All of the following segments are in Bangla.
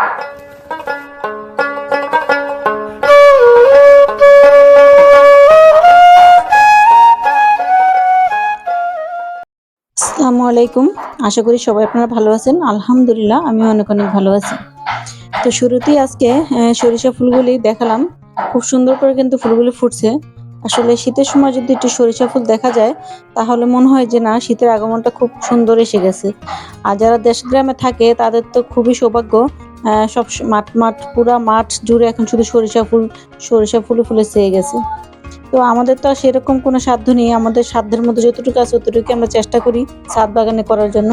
আসসালামু আলাইকুম। আশা করি সবাই আপনারা ভালো আছেন। আলহামদুলিল্লাহ আমি অনেক অনেক ভালো আছি। তো শুরুতেই আজকে সরিষা ফুলগুলি দেখালাম। খুব সুন্দর করে কিন্তু ফুলগুলি ফুটছে। আসলে শীতের সময় যদি একটু সরিষা ফুল দেখা যায়, তাহলে মনে হয় যে না, শীতের আগমনটা খুব সুন্দর এসে গেছে। আর যারা দেশ গ্রামে থাকে, তাদের তো খুবই সৌভাগ্য সব মাঠ মাঠ, পুরা মাঠ জুড়ে এখন শুধু সরিষা ফুল, সরিষা ফুলে ফুলে চেয়ে গেছে। তো আমাদের তো আর সেরকম কোনো সাধ্য নেই। আমাদের সাধ্যের মধ্যে যতটুকু আছে ততটুকু আমরা চেষ্টা করি ছাদ বাগানে করার জন্য।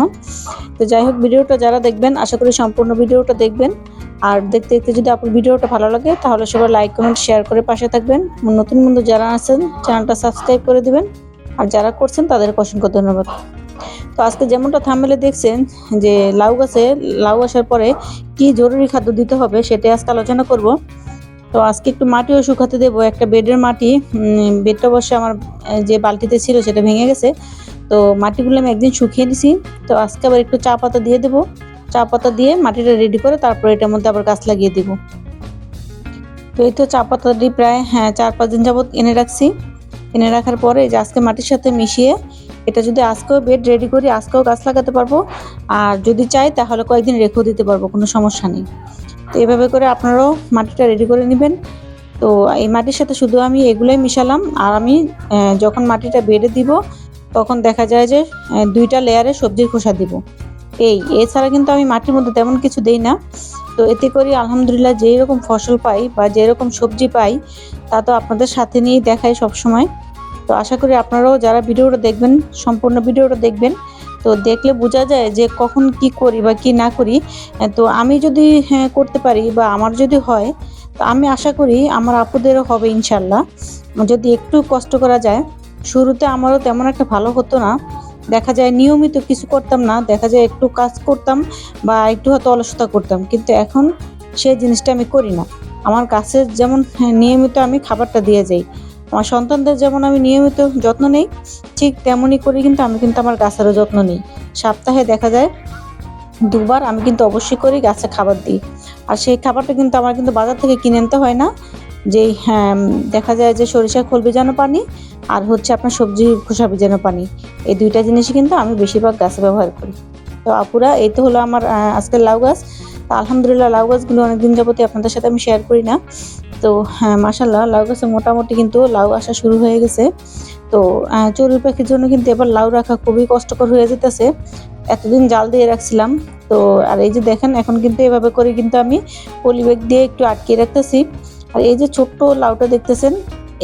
তো যাই হোক, ভিডিওটা যারা দেখবেন, আশা করি সম্পূর্ণ ভিডিওটা দেখবেন। আর দেখতে দেখতে যদি আপনার ভিডিওটা ভালো লাগে, তাহলে সবাই লাইক, কমেন্ট, শেয়ার করে পাশে থাকবেন। নতুন বন্ধু যারা আছেন, চ্যানেলটা সাবস্ক্রাইব করে দিবেন। আর যারা করছেন তাদের অসংখ্য ধন্যবাদ। তো আজকে যেমনটা থামেলে দেখছেন যে লাউ গাছে, লাউ আসার পরে কি জরুরি খাদ্য দিতে হবে সেটা আজকে আলোচনা করব। তো আজকে একটু মাটিও শুকাতে দেবো, একটা বেডের মাটি। বেডটা অবশ্য আমার যে বালতিতে ছিল সেটা ভেঙে গেছে। তো মাটিগুলো আমি একদিন শুকিয়ে দিছি তো আজকে আবার একটু চা পাতা দিয়ে দেবো। চা পাতা দিয়ে মাটিটা রেডি করে তারপরে এটার মধ্যে আবার গাছ লাগিয়ে দিব। তো এই তো চা পাতাটি প্রায় হ্যাঁ চার পাঁচ দিন যাবত এনে রাখছি। এনে রাখার পরে যে আজকে মাটির সাথে মিশিয়ে এটা যদি আজকেও বেড রেডি করি, আজকেও গাছ লাগাতে পারব। আর যদি চাই, তাহলে কয়েকদিন রেখেও দিতে পারব, কোনো সমস্যা নেই। তো এভাবে করে আপনারাও মাটিটা রেডি করে নেবেন। তো এই মাটির সাথে শুধু আমি এগুলোই মিশালাম। আর আমি যখন মাটিটা বেড়ে দিব, তখন দেখা যায় যে দুইটা লেয়ারে সবজির খোসা দিব। এই, এছাড়া কিন্তু আমি মাটির মধ্যে তেমন কিছু দেই না। তো এতে করে আলহামদুলিল্লাহ যেই রকম ফসল পাই বা যেরকম সবজি পাই, তা তো আপনাদের সাথে নিয়েই দেখাই সব সময় তো আশা করি আপনারাও যারা ভিডিওটা দেখবেন সম্পূর্ণ ভিডিওটা দেখবেন। তো দেখলে বোঝা যায় যে কখন কি করি বা কি না করি। তো আমি যদি হ্যাঁ, করতে পারি বা আমার যদি হয় তো আমি আশা করি আমার আপুদেরও হবে ইনশাল্লাহ। যদি একটু কষ্ট করা যায় শুরুতে আমারও তেমন একটা ভালো হতো না। দেখা যায় নিয়মিত কিছু করতাম না দেখা যায় একটু কাজ করতাম বা একটু হয়তো অলসতা করতাম। কিন্তু এখন সেই জিনিসটা আমি করি না। আমার কাছে যেমন হ্যাঁ, নিয়মিত আমি খাবারটা দিয়ে যাই। আমার সন্তানদের যেমন আমি নিয়মিত যত্ন নেই ঠিক তেমনই করে কিন্তু আমি কিন্তু আমার গাছেরও যত্ন নিই। সপ্তাহে দেখা যায় দুবার আমি কিন্তু অবশ্যই করি গাছে খাবার দিই। আর সেই খাবারটা কিন্তু আমার কিন্তু বাজার থেকে কিনে আনতে হয় না। যেই হ্যাঁ, দেখা যায় যে সরিষা খোল ভেজানো পানি আর হচ্ছে আপনার সবজি খোসা ভেজানো পানি। এই দুইটা জিনিসই কিন্তু আমি বেশিরভাগ গাছে ব্যবহার করি। তো আপুরা এই তো হলো আমার আজকের লাউ গাছ। আলহামদুলিল্লাহ লাউ গাছগুলো অনেকদিন যাবতীয় আপনাদের সাথে আমি শেয়ার করি না। তো হ্যাঁ মাসাল্লাহ লাউ গাছে মোটামুটি কিন্তু লাউ আসা শুরু হয়ে গেছে। তো চড়ুই পাখির জন্য কিন্তু এবার লাউ রাখা খুবই কষ্টকর হয়ে যেতেছে। এতদিন জাল দিয়ে রাখছিলাম। তো, আর এই যে দেখেন, এখন কিন্তু এভাবে করে কিন্তু আমি পলিব্যাগ দিয়ে একটু আটকে রাখতেছি। আর এই যে ছোট্ট লাউটা দেখতেছেন,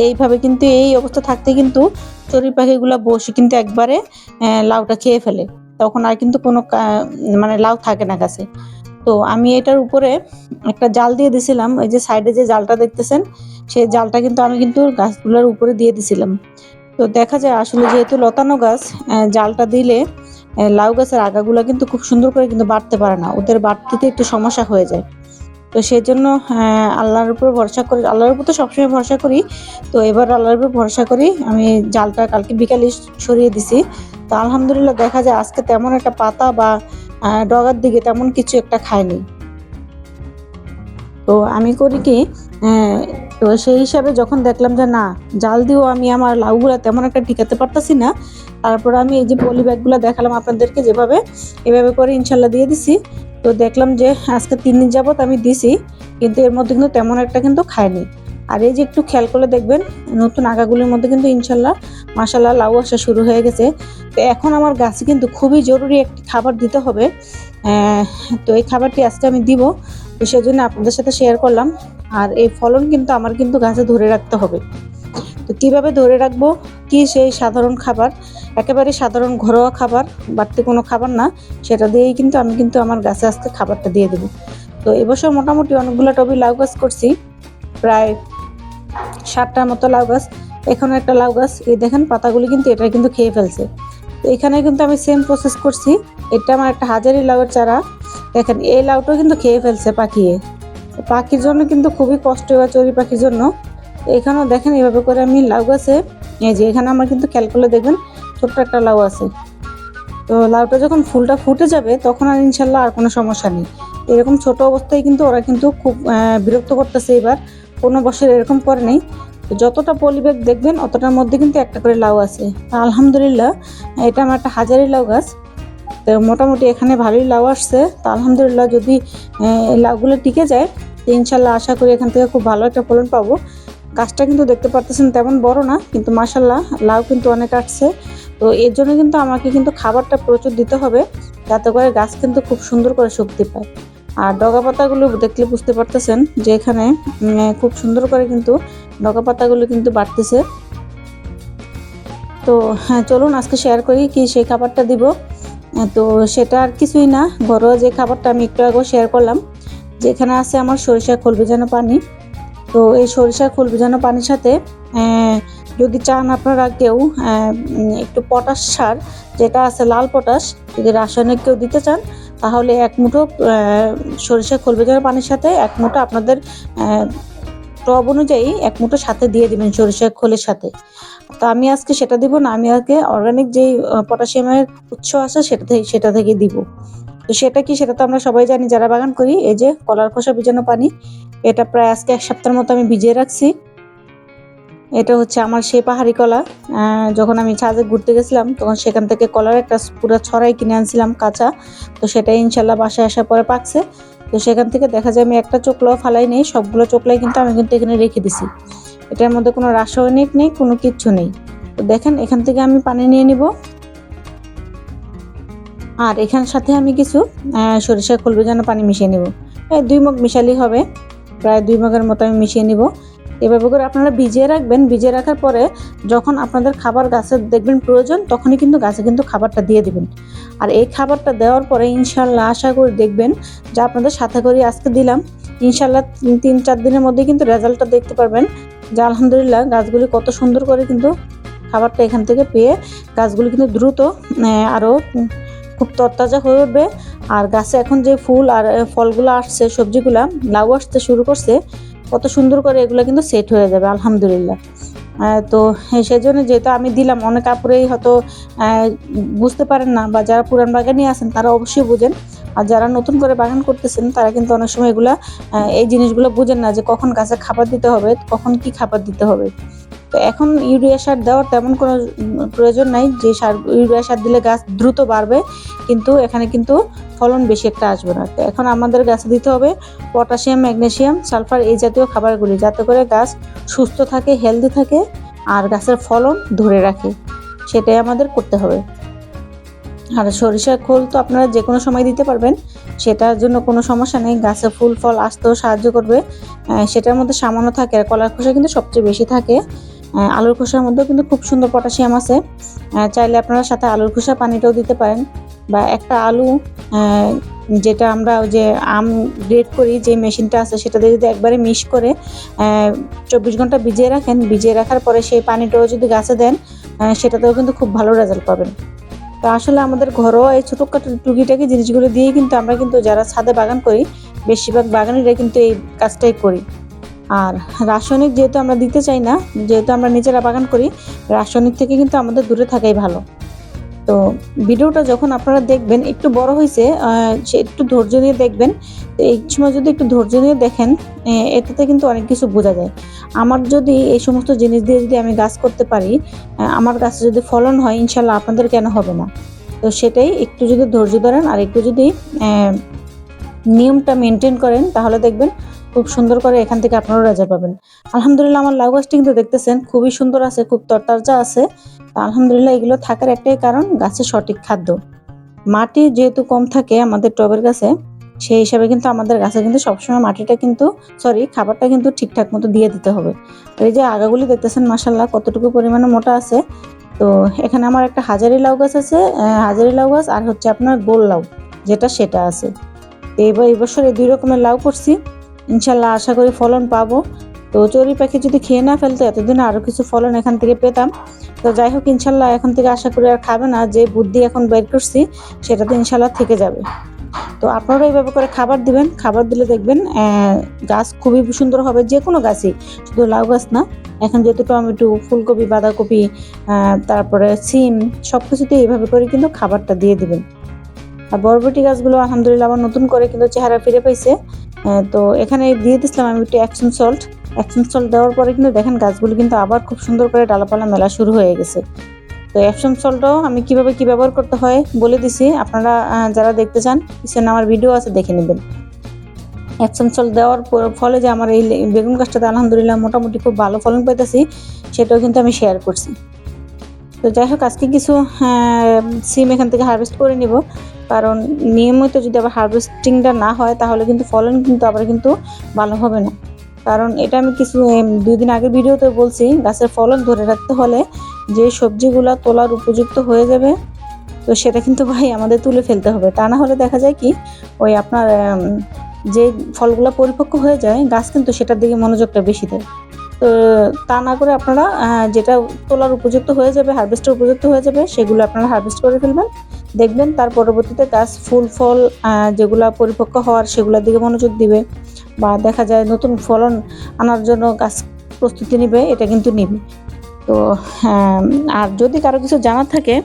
এইভাবে কিন্তু এই অবস্থা থাকতে কিন্তু চড়ুই পাখিগুলো বসে কিন্তু একবারে লাউটা খেয়ে ফেলে। তখন আর কিন্তু কোনো মানে লাউ থাকে না গাছে। তো আমি এটার উপরে একটা জাল দিয়ে দিছিলাম, ওই যে সাইডে যে জালটা দেখতেছেন, সেই জালটা কিন্তু আমি কিন্তু গাছগুলোর উপরে দিয়ে দিছিলাম। তো দেখা যায় আসলে যেহেতু লতানো গাছ জালটা দিলে লাউ গাছের আগাগুলো কিন্তু খুব সুন্দর করে কিন্তু বাড়তে পারে না, ওদের বাড়তিতে একটু সমস্যা হয়ে যায়। তো সেই জন্য আল্লাহর উপর ভরসা করি, আল্লাহর উপর তো সবসময় ভরসা করি। তো এবার আল্লাহর উপর ভরসা করি, আমি জালটা কালকে বিকালে সরিয়ে দিছি। তো আলহামদুলিল্লাহ দেখা যায় আজকে তেমন একটা পাতা বা ডগার দিকে তেমন কিছু একটা খায়নি। তো আমি করি কি তো সেই হিসাবে যখন দেখলাম যে না, জাল দিয়েও আমি আমার লাউগুলা তেমন একটা টিকাতে পারতাছি না, তারপর আমি এই যে পলি ব্যাগগুলো দেখালাম আপনাদেরকে যেভাবে, এভাবে করে ইনশাল্লাহ দিয়ে দিছি। তো দেখলাম যে আজকে তিন দিন যাবত আমি দিছি, কিন্তু এর মধ্যে কিন্তু তেমন একটা কিন্তু খায়নি। আর এই যে একটু খেয়াল করলে দেখবেন, নতুন আগাগুলির মধ্যে কিন্তু ইনশাল্লাহ মাসাল্লাহ লাউ আসা শুরু হয়ে গেছে। তো এখন আমার গাছে কিন্তু খুবই জরুরি একটি খাবার দিতে হবে। তো এই খাবারটি আজকে আমি দিব। তো সেজন্য আপনাদের সাথে শেয়ার করলাম। আর এই ফলন কিন্তু আমার কিন্তু গাছে ধরে রাখতে হবে। তো কীভাবে ধরে রাখব? কি সেই সাধারণ খাবার? একেবারে সাধারণ ঘরোয়া খাবার, বাড়তি কোনো খাবার না। সেটা দিয়েই কিন্তু আমি কিন্তু আমার গাছে আজকে খাবারটা দিয়ে দেবো। তো এবছর মোটামুটি অনেকগুলো টবি লাউ গাছ করছি। প্রায় ষাটটার মতো লাউ গাছ। এখানে একটা লাউ গাছ। এই দেখেন পাতাগুলি কিন্তু এটা কিন্তু খেয়ে ফেলছে। তো এখানে কিন্তু আমি সেম প্রসেস করছি। এটা আমার একটা হাজারি লাউয়ের চারা। দেখেন, এই লাউটাও কিন্তু খেয়ে ফেলছে পাখিয়ে পাখির জন্য কিন্তু খুবই কষ্ট এবার চড়ি পাখির জন্য। এখানেও দেখেন এভাবে করে আমি লাউ গাছে এই যে এখানে আমার কিন্তু খেয়াল করলে দেখবেন ছোট্ট একটা লাউ আছে। তো লাউটা যখন ফুলটা ফুটে যাবে, তখন আর ইনশাল্লাহ আর কোনো সমস্যা নেই। এরকম ছোট অবস্থায় কিন্তু ওরা কিন্তু খুব বিরক্ত করতেছে এবার। কোনো বছর এরকম করে নেই। তো যতটা পলিব্যাগ দেখবেন, অতটার মধ্যে কিন্তু একটা করে লাউ আছে। আলহামদুলিল্লাহ, এটা আমার একটা হাজারি লাউ গাছ। তো মোটামুটি এখানে ভালোই লাউ আসছে। তা আলহামদুলিল্লাহ যদি লাউগুলো টিকে যায় ইনশাল্লাহ আশা করি এখান থেকে খুব ভালো একটা ফলন পাবো। গাছটা কিন্তু দেখতে পারতেছেন তেমন বড় না, কিন্তু মাসাল্লাহ লাউ কিন্তু অনেক আসছে। তো এর জন্য কিন্তু আমাকে কিন্তু খাবারটা প্রচুর দিতে হবে, যাতে করে গাছ কিন্তু খুব সুন্দর করে শক্তি পায়। আর ডগা পাতাগুলো দেখলে বুঝতে পারতেছেন যে এখানে খুব সুন্দর করে কিন্তু ডগা পাতাগুলো কিন্তু বাড়তেছে। তো হ্যাঁ চলুন আজকে শেয়ার করি কি সেই খাবারটা দিব। তো সেটা আর কিছুই না, ঘরোয়া যে খাবারটা আমি একটু আগেও শেয়ার করলাম, যেখানে আছে আমার সরিষা খোল ভেজানো পানি। তো এই সরিষা খোল ভেজানো পানির সাথে যদি চান আপনারা কেউ একটু পটাশ সার, যেটা আছে লাল পটাশ, যদি রাসায়নিক কেউ দিতে চান তাহলে এক মুঠো সরিষা খোল ভেজানো পানির সাথে এক মুঠো আপনাদের টব অনুযায়ী এক মুঠো সাথে দিয়ে দিবেন সরিষা খোলের সাথে। তো আমি আজকে সেটা দিব না, আমি আজকে অর্গানিক যেই পটাশিয়ামের উৎস আছে সেটা থেকে সেটা থেকে দিব। তো সেটা কি, সেটা তো আমরা সবাই জানি, যারা বাগান করি, এই যে কলার খোসা ভিজানো পানি, এটা প্রায় আজকে এক সপ্তাহের মতো আমি ভিজিয়ে রাখছি। এটা হচ্ছে আমার সেই পাহাড়ি কলা। যখন আমি ছাদে ঘুরতে গেছিলাম, তখন সেখান থেকে কলার একটা পুরো ছড়াই কিনে আনছিলাম কাঁচা। তো সেটা ইনশাল্লাহ বাসায় আসার পরে পাকছে। তো সেখান থেকে দেখা যায় আমি একটা চোখলাও ফালাই নেই, সবগুলো চোখলাই কিন্তু আমি কিন্তু এখানে রেখে দিছি। এটার মধ্যে কোনো রাসায়নিক নেই, কোনো কিচ্ছু নেই। তো দেখেন, এখান থেকে আমি পানি নিয়ে নিব। আর এখান সাথে আমি কিছু সরিষা খুলবে যেন পানি মিশিয়ে নিব। দুই মগ মিশালেই হবে। প্রায় দুই মগের মতো আমি মিশিয়ে নিব। এভাবে করে আপনারা ভিজিয়ে রাখবেন। ভিজিয়ে রাখার পরে যখন আপনাদের খাবার গাছে দেখবেন প্রয়োজন, তখনই কিন্তু গাছে কিন্তু খাবারটা দিয়ে দিবেন। আর এই খাবারটা দেওয়ার পরে ইনশাল্লাহ আশা করি দেখবেন যা আপনাদের সাথে করে আজকে দিলাম। ইনশাল্লাহ তিন- তিন, চার দিনের মধ্যে কিন্তু রেজাল্টটা দেখতে পারবেন যে আলহামদুলিল্লাহ গাছগুলি কত সুন্দর করে কিন্তু খাবারটা এখান থেকে পেয়ে গাছগুলি কিন্তু দ্রুত আরও খুব তরতাজা হয়ে উঠবে। আর গাছে এখন যে ফুল আর ফলগুলো আসছে, সবজিগুলা লাউ আসতে শুরু করছে কত সুন্দর করে এগুলো কিন্তু সেট হয়ে যাবে, আলহামদুলিল্লাহ। তো সেই সেজন্য যেহেতু আমি দিলাম, অনেক আপুরেই হয়তো বুঝতে পারেন না বা যারা পুরান বাগানে আছেন তারা অবশ্যই বুঝেন। আর যারা নতুন করে বাগান করতেছেন, তারা কিন্তু অনেক সময় এগুলা এই জিনিসগুলো বুঝেন না যে কখন গাছে খাবার দিতে হবে, কখন কি খাবার দিতে হবে। তো এখন ইউরিয়া সার দেওয়ার তেমন কোনো প্রয়োজন নাই, যে সার, ইউরিয়া সার দিলে গাছ দ্রুত বাড়বে, কিন্তু এখানে কিন্তু ফলন বেশি একটা আসবে না। তো এখন আমাদের গাছে দিতে হবে পটাশিয়াম, ম্যাগনেশিয়াম, সালফার এই জাতীয় খাবারগুলি, যাতে করে গাছ সুস্থ থাকে, হেলদি থাকে, আর গাছের ফলন ধরে রাখে। সেটাই আমাদের করতে হবে। আর সরিষার খোল তো আপনারা যে কোনো সময় দিতে পারবেন। সেটার জন্য কোনো সমস্যা নেই। গাছে ফুল, ফল আসতেও সাহায্য করবে। সেটার মধ্যে সামান্য থাকে আর কলার খোসা কিন্তু সবচেয়ে বেশি থাকে। আলুর খোসার মধ্যেও কিন্তু খুব সুন্দর পটাশিয়াম আছে। চাইলে আপনারা সাথে আলুর খোসা পানিটাও দিতে পারেন। বা একটা আলু যেটা আমরা যে আম গ্রেড করি, যে মেশিনটা আছে সেটাতে যদি একবারে মিশ করে চব্বিশ ঘণ্টা ভিজিয়ে রাখেন। ভিজিয়ে রাখার পরে সেই পানিটাও যদি গাছে দেন সেটাতেও কিন্তু খুব ভালো রেজাল্ট পাবেন। তো আসলে আমাদের ঘরোয়া এই ছোটোখাটো টুকিটাকি জিনিসগুলো দিয়ে কিন্তু আমরা কিন্তু যারা ছাদে বাগান করি, বেশিরভাগ বাগানিরা কিন্তু এই কাজটাই করি। আর রাসায়নিক যেহেতু আমরা দিতে চাই না, যেহেতু আমরা নিজেরা বাগান করি, রাসায়নিক থেকে কিন্তু আমাদের দূরে থাকাই ভালো। তো ভিডিওটা যখন আপনারা দেখবেন, একটু বড় হয়েছে সে একটু ধৈর্য নিয়ে দেখবেন। তো এই সময় যদি একটু ধৈর্য নিয়ে দেখেন এটাতে কিন্তু অনেক কিছু বোঝা যায়। আমার যদি এই সমস্ত জিনিস দিয়ে যদি আমি গাছ করতে পারি আমার গাছে যদি ফলন হয়, ইনশাল্লাহ আপনাদের কেন হবে না? তো সেটাই একটু যদি ধৈর্য ধরেন আর একটু যদি নিয়মটা মেনটেন করেন, তাহলে দেখবেন খুব সুন্দর করে এখান থেকে আপনারা রেজাল্ট পাবেন। আলহামদুলিল্লাহ আমার লাউ গাছটি কিন্তু দেখতেছেন, খুবই সুন্দর আছে, খুব তরতাজা আছে। আলহামদুলিল্লাহ এগুলো থাকার একটাই কারণ, গাছের সঠিক খাদ্য। মাটি যেহেতু কম থাকে আমাদের টবের গাছে, সেই হিসাবে কিন্তু আমাদের গাছে কিন্তু সবসময় মাটিটা কিন্তু সরি খাবারটা কিন্তু ঠিকঠাক মতো দিয়ে দিতে হবে। এই যে আগাগুলি দেখতেছেন মাসাল্লাহ কতটুকু পরিমাণে মোটা আছে। তো এখানে আমার একটা হাজারি লাউ গাছ আছে হাজারি লাউ গাছ আর হচ্ছে আপনার গোল লাউ, যেটা সেটা আছে। এবার এই বছর এই দুই রকমের লাউ করছি। ইনশাল্লাহ আশা করি ফলন পাবো। তো চড়ি পাখি যদি খেয়ে না ফেলতো, এতদিন আরও কিছু ফলন এখান থেকে পেতাম। তো যাই হোক, ইনশাল্লাহ এখন থেকে আশা করি আর খাবে না। যে বুদ্ধি এখন বের করছি, সেটা তো ইনশাল্লাহ থেকে যাবে। তো আপনারা এইভাবে করে খাবার দিবেন। খাবার দিলে দেখবেন গাছ খুবই সুন্দর হবে। যে কোনো গাছই, শুধু লাউ গাছ না। এখন যেহেতু টমেটো, ফুলকপি, বাঁধাকপি তারপরে সিম সব কিছুতে এইভাবে করে কিন্তু খাবারটা দিয়ে দিবেন। আর বরবটি গাছগুলো আলহামদুলিল্লাহ আবার নতুন করে কিন্তু চেহারা ফিরে পাইছে। তো এখানে দিয়ে দিচ্ছিলাম আমি একটু অ্যাকশন সল্ট অ্যাকশন সল্ট দেওয়ার পরে কিন্তু দেখেন গাছগুলো কিন্তু আবার খুব সুন্দর করে ডালাপালা মেলা শুরু হয়ে গেছে। তো অ্যাকশন সল্টও আমি কীভাবে কি ব্যবহার করতে হয় বলে দিছি। আপনারা যারা দেখতে চান, পিছনে আমার ভিডিও আছে, দেখে নেবেন। অ্যাকশন সল্ট দেওয়ার ফলে যে আমার এই বেগুন গাছটাতে আলহামদুলিল্লাহ মোটামুটি খুব ভালো ফলন পাইতেছি, সেটাও কিন্তু আমি শেয়ার করছি। তো যাই হোক, আজকে কিছু সিম এখান থেকে হারভেস্ট করে নিব। কারণ নিয়মিত যদি আবার হারভেস্টিংটা না হয়, তাহলে কিন্তু ফলন কিন্তু আবার কিন্তু ভালো হবে না। কারণ এটা আমি কিছু দুই দিন আগের ভিডিওতে বলছি, গাছের ফলন ধরে রাখতে হলে যে সবজিগুলা তোলার উপযুক্ত হয়ে যাবে, তো সেটা কিন্তু ভাই আমাদের তুলে ফেলতে হবে। তা না হলে দেখা যায় কি, ওই আপনার যে ফলগুলো পরিপক্ক হয়ে যায়, গাছ কিন্তু সেটার দিকে মনোযোগটা বেশি দেয়। তো তা না করে আপনারা যেটা তোলার উপযুক্ত হয়ে যাবে হারভেস্টের উপযুক্ত হয়ে যাবে, সেগুলো আপনারা হারভেস্ট করে ফেলবেন। দেখবেন তার পরবর্তীতে গাছ, ফুল, ফল যেগুলো পরিপক্ক হওয়ার সেগুলোর দিকে মনোযোগ দিবে বা দেখা যায় নতুন ফলন আনার জন্য গাছ প্রস্তুতি নিবে, এটা কিন্তু নিবে। তো আর যদি কারও কিছু জানার থাকে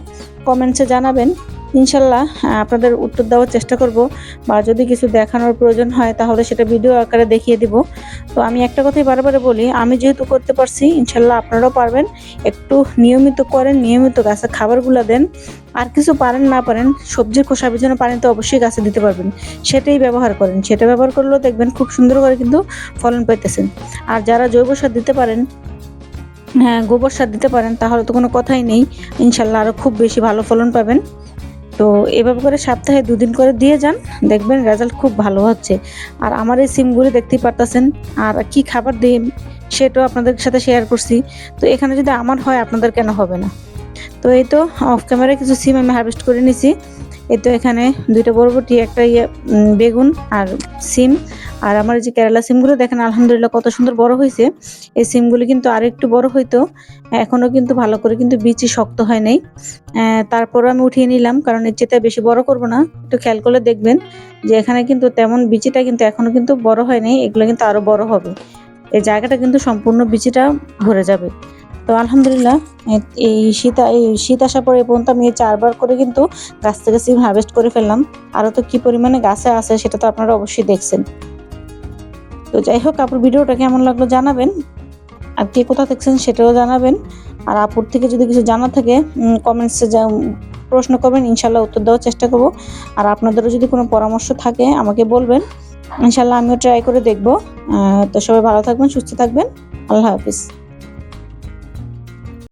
কমেন্টসে জানাবেন। ইনশাল্লাহ আপনাদের উত্তর দেওয়ার চেষ্টা করব বা যদি কিছু দেখানোর প্রয়োজন হয়, তাহলে সেটা ভিডিও আকারে দেখিয়ে দিব। তো আমি একটা কথাই বারবার বলি, আমি যেহেতু করতে পারছি, ইনশাল্লাহ আপনারাও পারবেন। একটু নিয়মিত করেন, নিয়মিত গাছে খাবারগুলো দেন। আর কিছু পারেন, না পারেন, সবজির খোসা বিছানো পানি তো অবশ্যই গাছে দিতে পারবেন। সেটাই ব্যবহার করেন। সেটা ব্যবহার করলেও দেখবেন খুব সুন্দর করে কিন্তু ফলন পাইতেছেন আর যারা জৈব সার দিতে পারেন হ্যাঁ গোবর সার দিতে পারেন, তাহলে তো কোনো কথাই নেই। ইনশাল্লাহ আরও খুব বেশি ভালো ফলন পাবেন। তো এভাবে করে সপ্তাহে দুদিন করে দিয়ে যান, দেখবেন রেজাল্ট খুব ভালো হচ্ছে। আর আমার এই সিমগুলি দেখতেই পারতেছেন, আর কি খাবার দিন সেটাও আপনাদের সাথে শেয়ার করছি। তো এখানে যদি আমার হয়, আপনাদের কেন হবে না? তো এই তো অফ ক্যামেরায় কিছু সিম আমি হারভেস্ট করে নিছি। এই তো এখানে দুইটা বরবটি একটা ইয়ে বেগুন আর সিম। আর আমার যে কেরালা সিমগুলো দেখেন আলহামদুলিল্লাহ কত সুন্দর বড় হয়েছে। এই সিমগুলি কিন্তু আর একটু বড় হইতো এখনও কিন্তু ভালো করে কিন্তু বিচি শক্ত হয় নাই। আহ, তারপরও আমি উঠিয়ে নিলাম কারণ এর চেয়ে বেশি বড় করব না। একটু খেয়াল করলে দেখবেন যে এখানে কিন্তু তেমন বিচিটা কিন্তু এখনও কিন্তু বড় হয় নাই এগুলো কিন্তু আরও বড় হবে। এই জায়গাটা কিন্তু সম্পূর্ণ বিচিটা ভরে যাবে। তো আলহামদুলিল্লাহ এই শীত এই শীত আসার পরে পর্যন্ত আমি চারবার করে কিন্তু গাছ থেকে সিম হারভেস্ট করে ফেললাম। আরও তো কি পরিমাণে গাছে আছে সেটা তো আপনারা অবশ্যই দেখছেন। তো যাই হোক, আপুর ভিডিওটা কেমন লাগল জানাবেন। আর কে কোথা দেখছেন সেটাও জানাবেন। আর আপুর থেকে যদি কিছু জানা থাকে কমেন্টসে প্রশ্ন করবেন, ইনশাল্লাহ উত্তর দেওয়ার চেষ্টা করব। আর আপনাদেরও যদি কোনো পরামর্শ থাকে, আমাকে বলবেন। ইনশাল্লাহ আমিও ট্রাই করে দেখব। তো সবাই ভালো থাকবেন, সুস্থ থাকবেন। আল্লাহ হাফিজ।